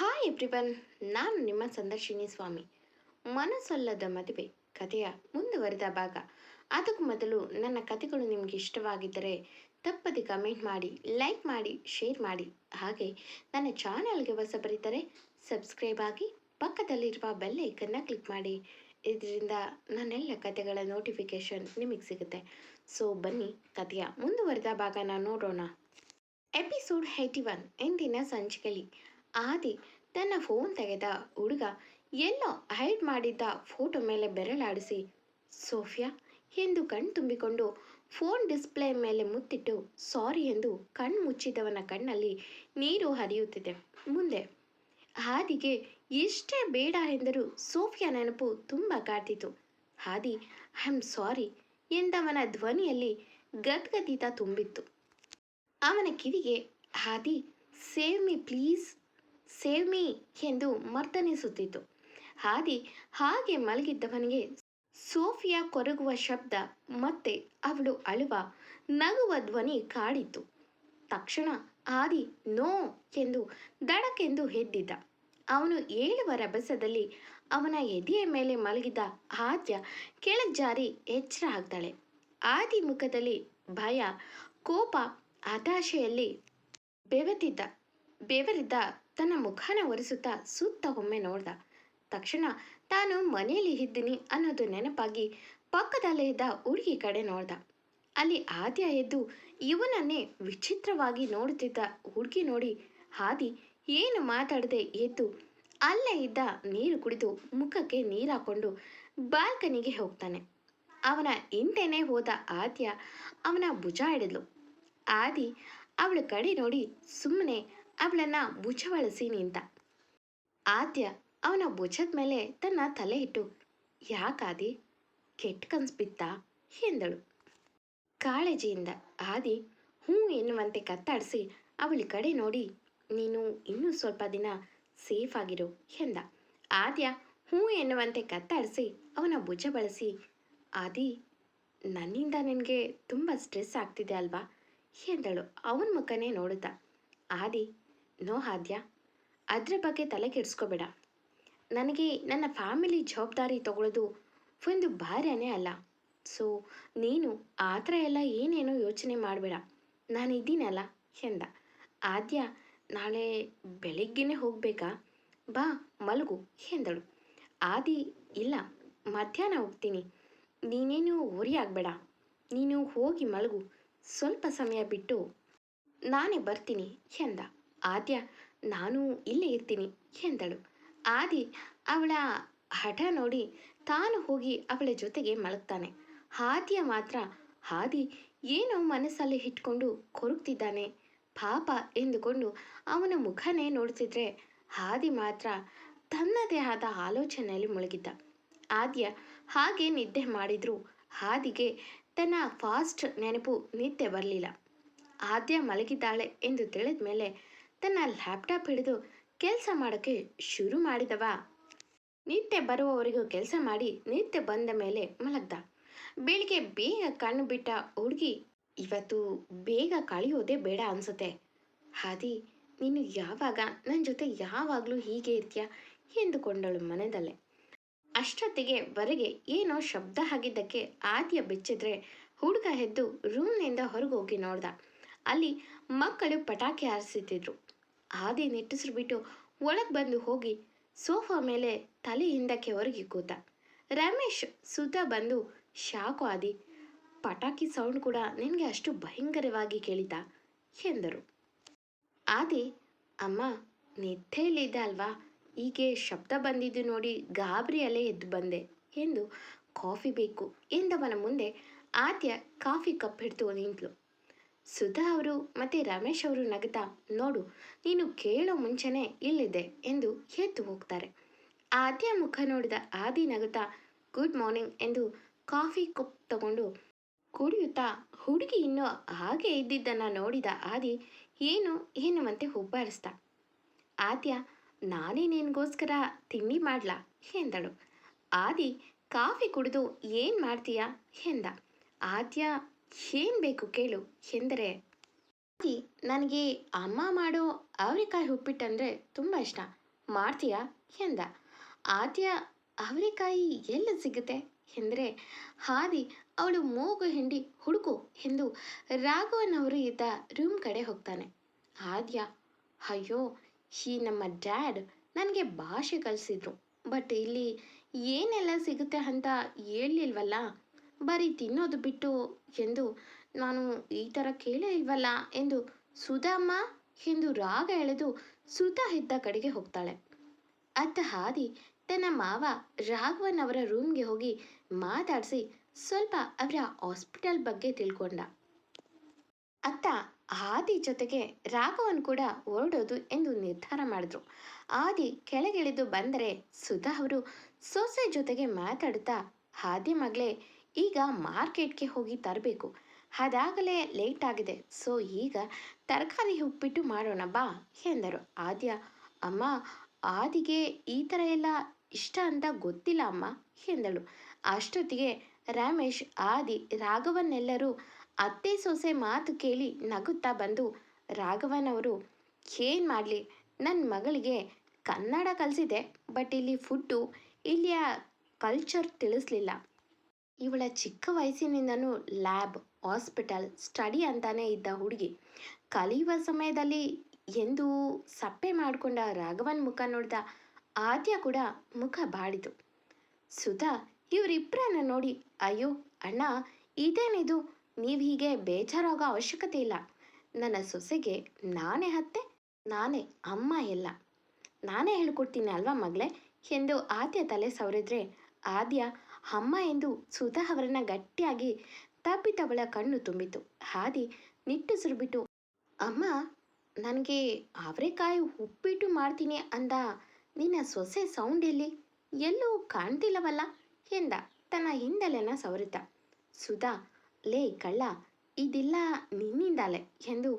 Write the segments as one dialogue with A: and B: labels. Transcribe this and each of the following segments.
A: Hi everyone ನಾನು ನಿಮ್ಮ ಸಂದರ್ಶಿನಿ ಸ್ವಾಮಿ. ಮನಸ್ಸಲ್ಲದ ಮದುವೆ, ಕಥೆಯ ಮುಂದುವರೆದ ಭಾಗ. ಅದಕ್ಕೂ ಮೊದಲು ನನ್ನ ಕಥೆಗಳು ನಿಮಗೆ ಇಷ್ಟವಾಗಿದ್ದರೆ ತಪ್ಪದೆ ಕಮೆಂಟ್ ಮಾಡಿ, ಲೈಕ್ ಮಾಡಿ, ಶೇರ್ ಮಾಡಿ. ಹಾಗೆ ನನ್ನ ಚಾನಲ್ಗೆ ಬರೀತಾರೆ ಸಬ್ಸ್ಕ್ರೈಬ್ ಆಗಿ ಪಕ್ಕದಲ್ಲಿರುವ ಬೆಲ್ ಕ್ಲಿಕ್ ಮಾಡಿ. ಇದರಿಂದ ನನ್ನೆಲ್ಲ ಕಥೆಗಳ ನೋಟಿಫಿಕೇಶನ್ ನಿಮಗೆ ಸಿಗುತ್ತೆ. ಸೊ, ಬನ್ನಿ, ಕಥೆಯ ಮುಂದುವರೆದ ಭಾಗನ ನೋಡೋಣ. ಎಪಿಸೋಡ್ ಏಯ್ಟಿ ಒನ್ ಇಂದಿನ ಸಂಚಿಕೆಯಲ್ಲಿ ಆದಿ ತನ್ನ ಫೋನ್ ತೆಗೆದ. ಹುಡುಗ, ಎಲ್ಲೋ ಹೈಡ್ ಮಾಡಿದ್ದ ಫೋಟೋ ಮೇಲೆ ಬೆರಳಾಡಿಸಿ. ಸೋಫಿಯಾ ಎಂದು ಕಣ್ ತುಂಬಿಕೊಂಡು ಫೋನ್ ಡಿಸ್ಪ್ಲೇ ಮೇಲೆ ಮುತ್ತಿಟ್ಟು ಸಾರಿ ಎಂದು ಕಣ್ಣು ಮುಚ್ಚಿದವನ ಕಣ್ಣಲ್ಲಿ ನೀರು ಹರಿಯುತ್ತಿದೆ. ಮುಂದೆ ಹಾದಿಗೆ ಎಷ್ಟೇ ಬೇಡ ಎಂದರೂ ಸೋಫಿಯಾ ನೆನಪು ತುಂಬ ಕಾಡ್ತಿತ್ತು. ಹಾದಿ ಐ ಆಮ್ ಸಾರಿ ಎಂದವನ ಧ್ವನಿಯಲ್ಲಿ ಗದ್ಗದಿತ ತುಂಬಿತ್ತು. ಅವನ ಕಿವಿಗೆ ಹಾದಿ save me please save me ಎಂದು ಮರ್ದನಿಸುತ್ತಿತ್ತು ಹಾದಿ ಹಾಗೆ ಮಲಗಿದ್ದವನಿಗೆ ಸೋಫಿಯಾ ಕೊರಗುವ ಶಬ್ದ ಮತ್ತೆ ಅವಳು ಅಳುವ ನಗುವ ಧ್ವನಿ ಕಾಡಿತ್ತು ತಕ್ಷಣ ಆದಿ ನೋ ಎಂದು ದಡಕೆಂದು ಎದ್ದಿದ್ದ ಅವನು ಏಳುವ ರಭಸದಲ್ಲಿ ಅವನ ಎದೆಯ ಮೇಲೆ ಮಲಗಿದ ಆದ್ಯ ಕೆಳಜಾರಿ ಜಾರಿ ಎಚ್ಚರ ಆಗ್ತಾಳೆ. ಆದಿ ಮುಖದಲ್ಲಿ ಭಯ, ಕೋಪ, ಹತಾಶೆಯಲ್ಲಿ ಬೆವೆತಿದ್ದ, ಬೆವರಿದ್ದ ತನ್ನ ಮುಖನ ಒರೆಸುತ್ತಾ ಸುತ್ತ ಒಮ್ಮೆ ನೋಡ್ದ. ತಕ್ಷಣ, ತಾನು ಮನೆಯಲ್ಲಿ ಇದ್ದೀನಿ ಅನ್ನೋದು ನೆನಪಾಗಿ ಪಕ್ಕದಲ್ಲೇ ಇದ್ದ ಹುಡುಗಿ ಕಡೆ ನೋಡ್ದ. ಅಲ್ಲಿ ಆದ್ಯ ಎದ್ದು ಇವನನ್ನೇ ವಿಚಿತ್ರವಾಗಿ ನೋಡುತ್ತಿದ್ದ ಹುಡುಗಿ ನೋಡಿ ಹಾದಿ ಏನು ಮಾತಾಡದೆ ಎದ್ದು ಅಲ್ಲೇ ಇದ್ದ ನೀರು ಕುಡಿದು ಮುಖಕ್ಕೆ ನೀರು ಹಾಕೊಂಡು ಬಾಲ್ಕನಿಗೆ ಹೋಗ್ತಾನೆ. ಅವನ ಹಿಂದೆನೇ ಹೋದ ಆದ್ಯ ಅವನ ಭುಜ ಹಿಡಿದ್ಲು. ಆದಿ ಅವಳ ಕಡೆ ನೋಡಿ ಸುಮ್ಮನೆ ಅವಳನ್ನ ಬಳಸಿ ನಿಂತ. ಆದ್ಯ ಅವನ ಭುಜದ ಮೇಲೆ ತನ್ನ ತಲೆ ಇಟ್ಟು ಯಾಕಾದಿ ಕೆಟ್ಟ ಕನ್ಸ್ ಬಿತ್ತಾ? ಎಂದಳು. ಕಾಳಜಿಯಿಂದ ಆದಿ ಹ್ಞೂ ಎನ್ನುವಂತೆ ಕತ್ತಾಡಿಸಿ ಅವಳ ಕಡೆ ನೋಡಿ, ನೀನು ಇನ್ನೂ ಸ್ವಲ್ಪ ದಿನ ಸೇಫ್ ಆಗಿರು ಎಂದ. ಆದ್ಯ ಹ್ಞೂ ಎನ್ನುವಂತೆ ಕತ್ತಾಡಿಸಿ ಅವನ ಭುಜ ಬಳಸಿ ಆದಿ, ನನ್ನಿಂದ ನಿನಗೆ ತುಂಬ ಸ್ಟ್ರೆಸ್ ಆಗ್ತಿದೆ ಅಲ್ವಾ? ಎಂದಳು. ಅವನ ಮುಖನೇ ನೋಡುತ್ತಾ, ಆದಿ ನೋ ಹಾದ್ಯ ಅದ್ರ ಬಗ್ಗೆ ತಲೆ ಕೆಡಿಸ್ಕೋಬೇಡ. ನನಗೆ ನನ್ನ ಫ್ಯಾಮಿಲಿ ಜವಾಬ್ದಾರಿ ತಗೊಳ್ಳೋದು ಒಂದು ಭಾರ್ಯನೇ ಅಲ್ಲ. ಸೊ, ನೀನು ಆ ಥರ ಎಲ್ಲ ಏನೇನೋ ಯೋಚನೆ ಮಾಡಬೇಡ. ನಾನು ಇದ್ದೀನಲ್ಲ ಎಂದ. ಆದ್ಯ, ನಾಳೆ ಬೆಳಿಗ್ಗೆನೇ ಹೋಗಬೇಕಾ? ಬಾ, ಮಲಗು ಎಂದಳು. ಆದಿ, ಇಲ್ಲ, ಮಧ್ಯಾಹ್ನ ಹೋಗ್ತೀನಿ. ನೀನೇನು ಹೊರಿ ಆಗಬೇಡ. ನೀನು ಹೋಗಿ ಮಲಗು. ಸ್ವಲ್ಪ ಸಮಯ ಬಿಟ್ಟು ನಾನೇ ಬರ್ತೀನಿ ಎಂದ. ಆದ್ಯ, ನಾನು ಇಲ್ಲೇ ಇರ್ತೀನಿ ಎಂದಳು. ಆದಿ ಅವಳ ಹಠ ನೋಡಿ ತಾನು ಹೋಗಿ ಅವಳ ಜೊತೆಗೆ ಮಲಗ್ತಾನೆ. ಆದ್ಯ ಮಾತ್ರ ಹಾದಿ ಏನೋ ಮನಸ್ಸಲ್ಲಿ ಇಟ್ಕೊಂಡು ಕೊರಗ್ತಿದ್ದಾನೆ. ಪಾಪ ಎಂದುಕೊಂಡು ಅವನ ಮುಖನೇ ನೋಡ್ತಿದ್ರೆ ಹಾದಿ ಮಾತ್ರ ತನ್ನದೇ ಆದ ಆಲೋಚನೆಯಲ್ಲಿ ಮುಳುಗಿದ್ದ. ಆದ್ಯ ಹಾಗೆ ನಿದ್ದೆ ಮಾಡಿದ್ರು ಹಾದಿಗೆ ತನ್ನ ಫಾಸ್ಟ್ ನೆನಪು ನಿದ್ದೆ ಬರಲಿಲ್ಲ. ಆದ್ಯ ಮಲಗಿದ್ದಾಳೆ ಎಂದು ತಿಳಿದ ಮೇಲೆ ತನ್ನ ಲ್ಯಾಪ್ಟಾಪ್ ಹಿಡಿದು ಕೆಲಸ ಮಾಡೋಕ್ಕೆ ಶುರು ಮಾಡಿದವ. ನಿತ್ಯ ಬರುವವರೆಗೂ ಕೆಲಸ ಮಾಡಿ ನಿತ್ಯ ಬಂದ ಮೇಲೆ ಮಲಗ್ದ. ಬೆಳಿಗ್ಗೆ ಬೇಗ ಕಣ್ಣು ಬಿಟ್ಟ ಹುಡುಗಿ, ಇವತ್ತು ಬೇಗ ಕಳೆಯೋದೇ ಬೇಡ ಅನ್ಸುತ್ತೆ. ಹಾದಿ, ನೀನು ಯಾವಾಗ ನನ್ನ ಜೊತೆ ಯಾವಾಗಲೂ ಹೀಗೆ ಇರ್ತೀಯ? ಎಂದುಕೊಂಡಳು ಮನದಲ್ಲೇ. ಅಷ್ಟೊತ್ತಿಗೆ ಹೊರಗೆ ಏನೋ ಶಬ್ದ ಆಗಿದ್ದಕ್ಕೆ ಆದಿಯ ಬೆಚ್ಚಿದ್ರೆ ಹುಡುಗ ಎದ್ದು ರೂಮ್ನಿಂದ ಹೊರಗೆ ಹೋಗಿ ನೋಡ್ದ. ಅಲ್ಲಿ ಮಕ್ಕಳು ಪಟಾಕಿ ಹಾರಿಸುತ್ತಿದ್ರು ಆದಿ ನಿಟ್ಟುಸಿರು ಬಿಟ್ಟು ಒಳಗೆ ಬಂದು ಹೋಗಿ ಸೋಫಾ ಮೇಲೆ ತಲೆ ಹಿಂದಕ್ಕೆ ಹೊರಗೆ ಕೂತ. ರಮೇಶ್ ಸುತ ಬಂದು, ಶಾಕು ಆದಿ, ಪಟಾಕಿ ಸೌಂಡ್ ಕೂಡ ನಿನಗೆ ಅಷ್ಟು ಭಯಂಕರವಾಗಿ ಕೇಳಿದ ಎಂದರು. ಆದಿ, ಅಮ್ಮ ನಿದ್ದೆಯಲ್ಲಿದ್ದ ಅಲ್ವಾ? ಹೀಗೆ ಶಬ್ದ ಬಂದಿದ್ದು ನೋಡಿ ಗಾಬರಿಯಲ್ಲೇ ಎದ್ದು ಬಂದೆ ಎಂದು ಕಾಫಿ ಬೇಕು ಎಂದವನ ಮುಂದೆ ಆದ್ಯ ಕಾಫಿ ಕಪ್ ಹಿಡಿದು ನಿಂತಳು. ಸುಧಾ ಅವರು ಮತ್ತೆ ರಮೇಶ್ ಅವರು ನಗುತ್ತಾ ನೋಡು, ನೀನು ಕೇಳೋ ಮುಂಚೆನೇ ಇಲ್ಲಿದೆ ಎಂದು ಎದ್ದು ಹೋಗ್ತಾರೆ. ಆದ್ಯ ಮುಖ ನೋಡಿದ ಆದಿ ನಗುತ್ತಾ ಗುಡ್ ಮಾರ್ನಿಂಗ್ ಎಂದು ಕಾಫಿ ಕಪ್ ತಗೊಂಡು ಕುಡಿಯುತ್ತಾ, ಹುಡುಗಿ ಇನ್ನೂ ಹಾಗೆ ಇದ್ದಿದ್ದನ್ನು ನೋಡಿದ ಆದಿ ಏನು ಎನ್ನುವಂತೆ ಹುಬ್ಬಾರಿಸ್ದ ಆದ್ಯ ನಾನೇ ನಿನಗೋಸ್ಕರ ತಿಂಡಿ ಮಾಡ್ಲಾ? ಎಂದಳು. ಆದಿ, ಕಾಫಿ ಕುಡಿದು ಏನು ಮಾಡ್ತೀಯಾ? ಎಂದ. ಆದ್ಯ ಏನು ಬೇಕು ಕೇಳು, ಎಂದರೆ ನನಗೆ ಅಮ್ಮ ಮಾಡೋ ಅವರೆಕಾಯಿ ಉಪ್ಪಿಟ್ಟಂದರೆ ತುಂಬ ಇಷ್ಟ. ಮಾಡ್ತೀಯಾ? ಎಂದ. ಆದ್ಯ ಅವರೆಕಾಯಿ ಎಲ್ಲ ಸಿಗುತ್ತೆ? ಎಂದರೆ ಹಾದಿ ಅವಳು ಮೂಗು ಹಿಂಡಿ ಹುಡುಕು ಎಂದು ರಾಘವನವರು ಇದ್ದ ರೂಮ್ ಕಡೆ ಹೋಗ್ತಾನೆ. ಆದ್ಯ, ಅಯ್ಯೋ, ಈ ನಮ್ಮ ಡ್ಯಾಡ್ ನನಗೆ ಭಾಷೆ ಕಲಿಸಿದ್ರು ಬಟ್ ಇಲ್ಲಿ ಏನೆಲ್ಲ ಸಿಗುತ್ತೆ ಅಂತ ಹೇಳಲಿಲ್ವಲ್ಲ? ಬರೀ ತಿನ್ನೋದು ಬಿಟ್ಟು ಎಂದು ನಾನು ಈ ಥರ ಕೇಳೇ ಇಲ್ವಲ್ಲ ಎಂದು ಸುಧಾಮ್ಮ ಎಂದು ರಾಗ ಎಳೆದು ಸುಧಾ ಇದ್ದ ಕಡೆಗೆ ಹೋಗ್ತಾಳೆ. ಅತ್ತ ಹಾದಿ ತನ್ನ ಮಾವ ರಾಘವನ್ ಅವರ ರೂಮ್ಗೆ ಹೋಗಿ ಮಾತಾಡಿಸಿ ಸ್ವಲ್ಪ ಅವರ ಹಾಸ್ಪಿಟಲ್ ಬಗ್ಗೆ ತಿಳ್ಕೊಂಡ. ಅತ್ತ ಆದಿ ಜೊತೆಗೆ ರಾಘವನ್ ಕೂಡ ಹೊರಡೋದು ಎಂದು ನಿರ್ಧಾರ ಮಾಡಿದ್ರು. ಆದಿ ಕೆಳಗಿಳಿದು ಬಂದರೆ ಸುಧಾ ಅವರು ಸೊಸೆ ಜೊತೆಗೆ ಮಾತಾಡುತ್ತಾ ಹಾದಿ ಮಗಳೇ ಈಗ ಮಾರ್ಕೆಟ್ಗೆ ಹೋಗಿ ತರಬೇಕು. ಅದಾಗಲೇ ಲೇಟ್ ಆಗಿದೆ. ಸೊ ಈಗ ತರಕಾರಿ ಉಪ್ಪಿಟ್ಟು ಮಾಡೋಣ ಬಾ ಎಂದರು. ಆದ್ಯ, ಅಮ್ಮ, ಆದಿಗೆ ಈ ಥರ ಎಲ್ಲ ಇಷ್ಟ ಅಂತ ಗೊತ್ತಿಲ್ಲ ಅಮ್ಮ ಎಂದಳು. ಅಷ್ಟೊತ್ತಿಗೆ ರಮೇಶ್, ಆದಿ, ರಾಘವನ್ನೆಲ್ಲರೂ ಅತ್ತೆ ಸೊಸೆ ಮಾತು ಕೇಳಿ ನಗುತ್ತಾ ಬಂದು ರಾಘವನವರು ಏನು ಮಾಡಲಿ? ನನ್ನ ಮಗಳಿಗೆ ಕನ್ನಡ ಕಲಿಸಿದೆ, ಬಟ್ ಇಲ್ಲಿ ಫುಡ್ಡು, ಇಲ್ಲಿಯ ಕಲ್ಚರ್ ತಿಳಿಸ್ಲಿಲ್ಲ. ಇವಳ ಚಿಕ್ಕ ವಯಸ್ಸಿನಿಂದನೂ ಲ್ಯಾಬ್, ಹಾಸ್ಪಿಟಲ್, ಸ್ಟಡಿ ಅಂತಾನೆ ಇದ್ದ ಹುಡುಗಿ. ಕಲಿಯುವ ಸಮಯದಲ್ಲಿ ಎಂದು ಸಪ್ಪೆ ಮಾಡಿಕೊಂಡ ರಾಘವನ್ ಮುಖ ನೋಡಿದ ಆದ್ಯ ಕೂಡ ಮುಖ ಬಾಡಿತು ಸುಧಾ ಇವರಿಬ್ಬರನ್ನ ನೋಡಿ, ಅಯ್ಯೋ, ಅಣ್ಣ, ಇದೇನಿದು? ನೀವು ಹೀಗೆ ಬೇಜಾರಾಗೋ ಅವಶ್ಯಕತೆ ಇಲ್ಲ. ನನ್ನ ಸೊಸೆಗೆ ನಾನೇ ಹತ್ತೆ ನಾನೇ ಅಮ್ಮ ಎಲ್ಲ. ನಾನೇ ಹೇಳ್ಕೊಡ್ತೀನಿ ಅಲ್ವಾ ಮಗಳೇ? ಎಂದು ಆದ್ಯ ತಲೆ ಸವರಿದ್ರೆ, ಆದ್ಯ ಅಮ್ಮ ಎಂದು ಸುಧಾ ಅವರನ್ನ ಗಟ್ಟಿಯಾಗಿ ತಪ್ಪಿತವಳ ಕಣ್ಣು ತುಂಬಿತು ಹಾದಿ ನಿಟ್ಟುಸಿರು ಬಿಟ್ಟು ಅಮ್ಮ, ನನಗೆ ಅವರೆಕಾಯಿ ಉಪ್ಪಿಟ್ಟು ಮಾಡ್ತೀನಿ ಅಂದ. ನಿನ್ನ ಸೊಸೆ ಸೌಂಡ್ ಎಲ್ಲಿ? ಎಲ್ಲೂ ಕಾಣ್ತಿಲ್ಲವಲ್ಲ? ಎಂದ ತನ್ನ ಹಿಂದಲೆನ ಸವರಿತ ಸುಧಾ, ಲೇ ಕಳ್ಳ, ಇದಿಲ್ಲ ನಿನ್ನಿಂದಲೇ ಎಂದು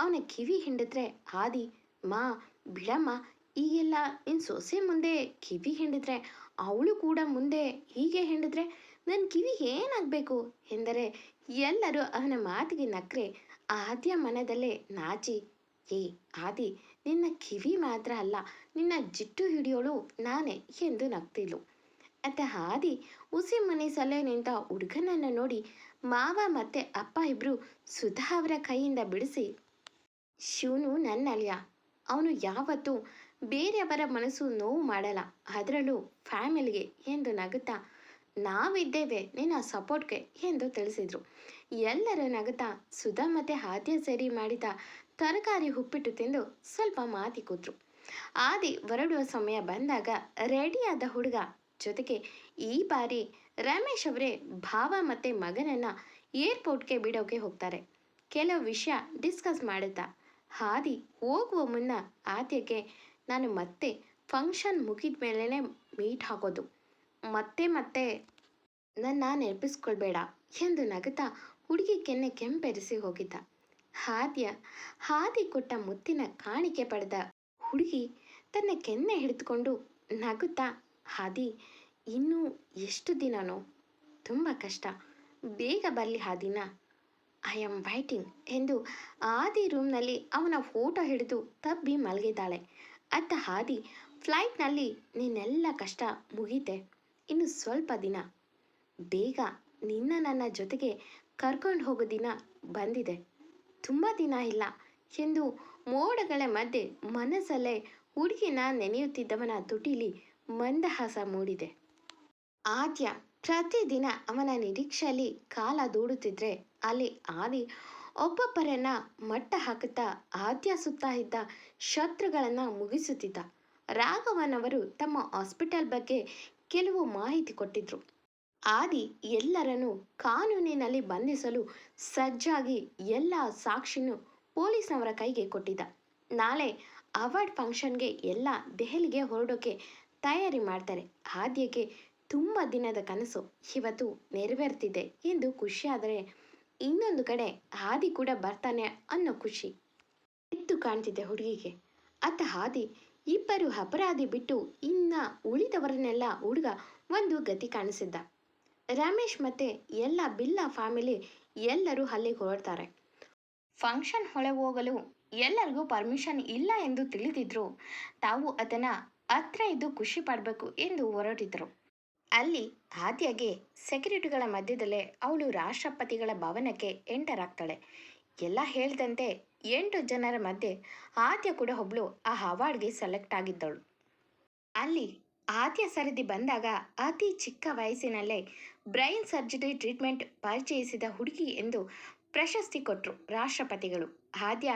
A: ಅವನ ಕಿವಿ ಹಿಂಡಿದ್ರೆ ಹಾದಿ, ಮಾ, ಬಿಡಮ್ಮ, ಈಗೆಲ್ಲ ನಿನ್ನ ಸೊಸೆ ಮುಂದೆ ಕಿವಿ ಹಿಂಡಿದ್ರೆ ಅವಳು ಕೂಡ ಮುಂದೆ ಹೀಗೆ ಹೇಳಿದ್ರೆ ನನ್ನ ಕಿವಿ ಏನಾಗಬೇಕು? ಎಂದರೆ, ಎಲ್ಲರೂ ಅವನ ಮಾತಿಗೆ ನಕ್ರೆ, ಆದ್ಯ ಮನದಲ್ಲೇ ನಾಚಿ, ಏ ಆದಿ, ನಿನ್ನ ಕಿವಿ ಮಾತ್ರ ಅಲ್ಲ, ನಿನ್ನ ಜಿಟ್ಟು ಹಿಡಿಯೋಳು ನಾನೇ ಎಂದು ನಗ್ತಿಲು ಅತ್ತ ಹಾದಿ ಉಸಿ ಮನೆ ಸಲೆ ನಿಂತ ಹುಡುಗನನ್ನು ನೋಡಿ ಮಾವ ಮತ್ತೆ ಅಪ್ಪ ಇಬ್ರು ಸುಧಾ ಅವರ ಕೈಯಿಂದ ಬಿಡಿಸಿ ಶಿವನು ನನ್ನ ಅಳಿಯ ಅವನು ಯಾವತ್ತೂ ಬೇರೆಯವರ ಮನಸ್ಸು ನೋವು ಮಾಡಲ್ಲ. ಅದರಲ್ಲೂ ಫ್ಯಾಮಿಲಿಗೆ ಎಂದು ನಗುತ್ತಾ, ನಾವಿದ್ದೇವೆ ನಿನ್ನ ಸಪೋರ್ಟ್ಗೆ ಎಂದು ತಿಳಿಸಿದರು. ಎಲ್ಲರ ನಗುತ್ತಾ, ಸುಧಾ ಮತ್ತೆ ಹಾದ್ಯ ಸೇರಿ ಮಾಡಿದ ತರಕಾರಿ ಉಪ್ಪಿಟ್ಟು ತಿಂದು ಸ್ವಲ್ಪ ಮಾತಿ ಕೂತ್ರು. ಆದಿ ಹೊರಡುವ ಸಮಯ ಬಂದಾಗ ರೆಡಿಯಾದ ಹುಡುಗ ಜೊತೆಗೆ ಈ ಬಾರಿ ರಮೇಶ್ ಅವರೇ ಭಾವ ಮತ್ತೆ ಮಗನನ್ನು ಏರ್ಪೋರ್ಟ್ಗೆ ಬಿಡೋಕೆ ಹೋಗ್ತಾರೆ. ಕೆಲವು ವಿಷಯ ಡಿಸ್ಕಸ್ ಮಾಡುತ್ತಾ ಹಾದಿ ಹೋಗುವ ಮುನ್ನ ಆದ್ಯಕ್ಕೆ ನಾನು ಮತ್ತೆ ಫಂಕ್ಷನ್ ಮುಗಿದ ಮೇಲೇ ಮೀಟ್ ಹಾಕೋದು ಮತ್ತೆ ಮತ್ತೆ ನನ್ನ ನೆನಪಿಸ್ಕೊಳ್ಬೇಡ ಎಂದು ನಗುತ್ತಾ ಹುಡುಗಿ ಕೆನ್ನೆ ಕೆಂಪೆರಿಸಿ ಹೋಗಿದ್ದ. ಹಾದಿಯ, ಹಾದಿ ಕೊಟ್ಟ ಮುತ್ತಿನ ಕಾಣಿಕೆ ಪಡೆದ ಹುಡುಗಿ ತನ್ನ ಕೆನ್ನೆ ಹಿಡಿದುಕೊಂಡು ನಗುತ್ತಾ, ಹಾದಿ, ಇನ್ನೂ ಎಷ್ಟು ದಿನನೋ? ತುಂಬ ಕಷ್ಟ. ಬೇಗ ಬರಲಿ ಹಾದಿನ. ಐ ಆಮ್ ವೈಟಿಂಗ್ ಎಂದು ಆದಿ ರೂಮ್ನಲ್ಲಿ ಅವನ ಫೋಟೋ ಹಿಡಿದು ತಬ್ಬಿ ಮಲಗಿದ್ದಾಳೆ. ಅತ್ತ ಹಾದಿ ಫ್ಲೈಟ್ನಲ್ಲಿ ನಿನ್ನೆಲ್ಲ ಕಷ್ಟ ಮುಗೀತೆ. ಇನ್ನು ಸ್ವಲ್ಪ ದಿನ. ಬೇಗ ನಿನ್ನ ನನ್ನ ಜೊತೆಗೆ ಕರ್ಕೊಂಡು ಹೋಗೋ ದಿನ ಬಂದಿದೆ. ತುಂಬ ದಿನ ಇಲ್ಲ ಎಂದು ಮೋಡಗಳ ಮಧ್ಯೆ ಮನಸ್ಸಲ್ಲೇ ಹುಡುಗಿನ ನೆನೆಯುತ್ತಿದ್ದವನ ತುಟಿಲಿ ಮಂದಹಾಸ ಮೂಡಿದೆ. ಆದ್ಯ ಪ್ರತಿದಿನ ಅವನ ನಿರೀಕ್ಷೆಯಲ್ಲಿ ಕಾಲ ದೂಡುತ್ತಿದ್ರೆ ಅಲ್ಲಿ ಆದಿ ಒಬ್ಬೊಬ್ಬರನ್ನ ಮಟ್ಟ ಹಾಕುತ್ತಾ ಆದ್ಯ ಸುತ್ತ ಇದ್ದ ಶತ್ರುಗಳನ್ನ ಮುಗಿಸುತ್ತಿದ್ದ. ರಾಘವನ್ ಅವರು ತಮ್ಮ ಹಾಸ್ಪಿಟಲ್ ಬಗ್ಗೆ ಕೆಲವು ಮಾಹಿತಿ ಕೊಟ್ಟಿದ್ರು. ಆದಿ ಎಲ್ಲರನ್ನು ಕಾನೂನಿನಲ್ಲಿ ಬಂಧಿಸಲು ಸಜ್ಜಾಗಿ ಎಲ್ಲ ಸಾಕ್ಷಿನೂ ಪೊಲೀಸ್ನವರ ಕೈಗೆ ಕೊಟ್ಟಿದ್ದ. ನಾಳೆ ಅವಾರ್ಡ್ ಫಂಕ್ಷನ್ಗೆ ಎಲ್ಲ ದೆಹಲಿಗೆ ಹೊರಡೋಕೆ ತಯಾರಿ ಮಾಡ್ತಾರೆ. ಆದ್ಯಕ್ಕೆ ತುಂಬ ದಿನದ ಕನಸು ಇವತ್ತು ನೆರವೇರ್ತಿದೆ ಎಂದು ಖುಷಿಯಾದರೆ ಇನ್ನೊಂದು ಕಡೆ ಹಾದಿ ಕೂಡ ಬರ್ತಾನೆ ಅನ್ನೋ ಖುಷಿ ಎದ್ದು ಕಾಣ್ತಿದೆ ಹುಡುಗಿಗೆ. ಅತ್ತ ಹಾದಿ ಇಬ್ಬರು ಅಪರಾಧಿ ಬಿಟ್ಟು ಇನ್ನ ಉಳಿದವರನ್ನೆಲ್ಲ ಹುಡುಗ ಒಂದು ಗತಿ ಕಾಣಿಸಿದ್ದ. ರಮೇಶ್ ಮತ್ತೆ ಎಲ್ಲ ಬಿಲ್ಲ ಫ್ಯಾಮಿಲಿ ಎಲ್ಲರೂ ಅಲ್ಲಿಗೆ ಹೊರಡ್ತಾರೆ. ಫಂಕ್ಷನ್ ಹೊಳೆ ಹೋಗಲು ಎಲ್ಲರಿಗೂ ಪರ್ಮಿಷನ್ ಇಲ್ಲ ಎಂದು ತಿಳಿದಿದ್ರು. ತಾವು ಅದನ್ನು ಹತ್ರ ಇದ್ದು ಖುಷಿ ಪಡಬೇಕು ಎಂದು ಹೊರಟಿದ್ರು. ಅಲ್ಲಿ ಆದ್ಯಗೆ ಸೆಕ್ಯುರಿಟಿಗಳ ಮಧ್ಯದಲ್ಲೇ ಅವಳು ರಾಷ್ಟ್ರಪತಿಗಳ ಭವನಕ್ಕೆ ಎಂಟರ್ ಆಗ್ತಾಳೆ ಎಲ್ಲ ಹೇಳ್ದಂತೆ ಎಂಟು ಜನರ ಮಧ್ಯೆ ಆದ್ಯ ಕೂಡ ಒಬ್ಳು ಆ ಅವಾರ್ಡ್ಗೆ ಸೆಲೆಕ್ಟ್ ಆಗಿದ್ದಳು. ಅಲ್ಲಿ ಆದ್ಯ ಸರದಿ ಬಂದಾಗ ಅತಿ ಚಿಕ್ಕ ವಯಸ್ಸಿನಲ್ಲೇ ಬ್ರೈನ್ ಸರ್ಜರಿ ಟ್ರೀಟ್ಮೆಂಟ್ ಪರಿಚಯಿಸಿದ ಹುಡುಗಿ ಎಂದು ಪ್ರಶಸ್ತಿ ಕೊಟ್ಟರು ರಾಷ್ಟ್ರಪತಿಗಳು. ಆದ್ಯ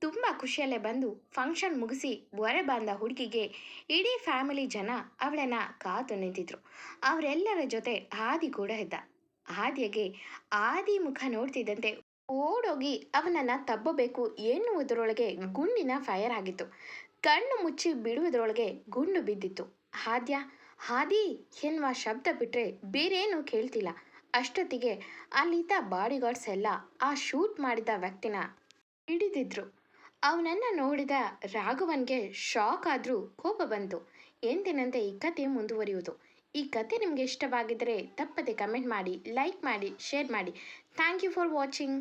A: ತುಂಬ ಖುಷಿಯಲ್ಲೇ ಬಂದು ಫಂಕ್ಷನ್ ಮುಗಿಸಿ ಹೊರೆ ಬಂದ ಹುಡುಗಿಗೆ ಇಡೀ ಫ್ಯಾಮಿಲಿ ಜನ ಅವಳನ್ನ ಕಾತು ನಿಂತಿದ್ರು. ಅವರೆಲ್ಲರ ಜೊತೆ ಹಾದಿ ಕೂಡ ಇದ್ದ. ಆದ್ಯಗೆ ಆದಿ ಮುಖ ನೋಡ್ತಿದ್ದಂತೆ ಓಡೋಗಿ ಅವನನ್ನ ತಬ್ಬಬೇಕು ಎನ್ನುವುದರೊಳಗೆ ಗುಂಡಿನ ಫೈರ್ ಆಗಿತ್ತು. ಕಣ್ಣು ಮುಚ್ಚಿ ಬಿಡುವುದರೊಳಗೆ ಗುಂಡು ಬಿದ್ದಿತ್ತು. ಹಾದ್ಯ, ಹಾದಿ ಎನ್ನುವ ಶಬ್ದ ಬಿಟ್ಟರೆ ಬೇರೇನು ಕೇಳ್ತಿಲ್ಲ. ಅಷ್ಟೊತ್ತಿಗೆ ಅಲ್ಲಿದ್ದ ಬಾಡಿಗಾರ್ಡ್ಸ್ ಎಲ್ಲ ಆ ಶೂಟ್ ಮಾಡಿದ ವ್ಯಕ್ತಿನ ಹಿಡಿದಿದ್ರು. ಅವನನ್ನು ನೋಡಿದ ರಾಘವನ್ಗೆ ಶಾಕ್ ಆದರೂ ಕೋಪ ಬಂತು. ಎಂದಿನಂತೆ ಈ ಕತೆ ಮುಂದುವರಿಯುವುದು. ಈ ಕತೆ ನಿಮಗೆ ಇಷ್ಟವಾಗಿದ್ದರೆ ತಪ್ಪದೆ ಕಮೆಂಟ್ ಮಾಡಿ ಲೈಕ್ ಮಾಡಿ ಶೇರ್ ಮಾಡಿ. Thank you for watching